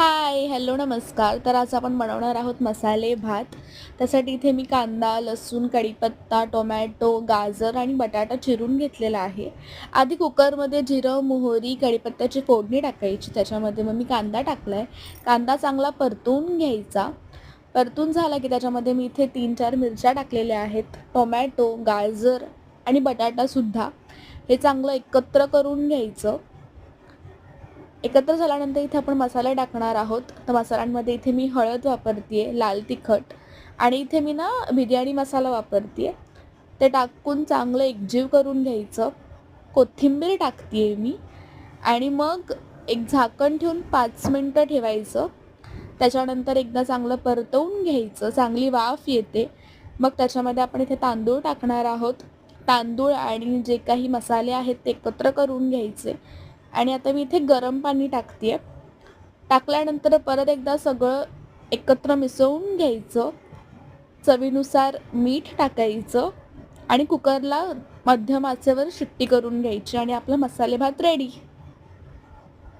Hi hello नमस्कार. तर आज आपण बनवणार आहोत मसाले भात. त्यासाठी इथे मी कांदा लसूण कढीपत्ता टोमॅटो गाजर आणि बटाटा चिरून घेतलेला आहे. आधी कुकरमध्ये जिरं मोहरी कढीपत्त्याची फोडणी टाकायची. त्याच्यामध्ये मग मी कांदा टाकला आहे कांदा चांगला परतून घ्यायचा. परतून झाला की त्याच्यामध्ये मी इथे तीन चार मिरच्या टाकलेल्या आहेत. टोमॅटो गाजर आणि बटाटासुद्धा हे चांगलं एकत्र करून घ्यायचं. एकत्र झाल्यानंतर इथे आपण मसाले टाकणार आहोत. तर मसाल्यांमध्ये इथे मी हळद वापरते आहे लाल तिखट. आणि इथे मी ना बिर्याणी मसाला वापरते आहे ते टाकून चांगलं एकजीव करून घ्यायचं. कोथिंबीर टाकते आहे मी. आणि मग एक झाकण ठेवून पाच मिनटं ठेवायचं. त्याच्यानंतर एकदा चांगलं परतवून घ्यायचं. चांगली वाफ येते. मग त्याच्यामध्ये आपण इथे तांदूळ टाकणार आहोत. तांदूळ आणि जे काही मसाले आहेत ते एकत्र करून घ्यायचे. आणि आता मी इथे गरम पाणी टाकते टाकल्यानंतर परत एकदा सगळं एकत्र मिसळून घ्यायचं. चवीनुसार मीठ टाकायचं आणि कुकरला मध्यम आचेवर शिट्टी करून घ्यायची आणि आपला मसाले भात रेडी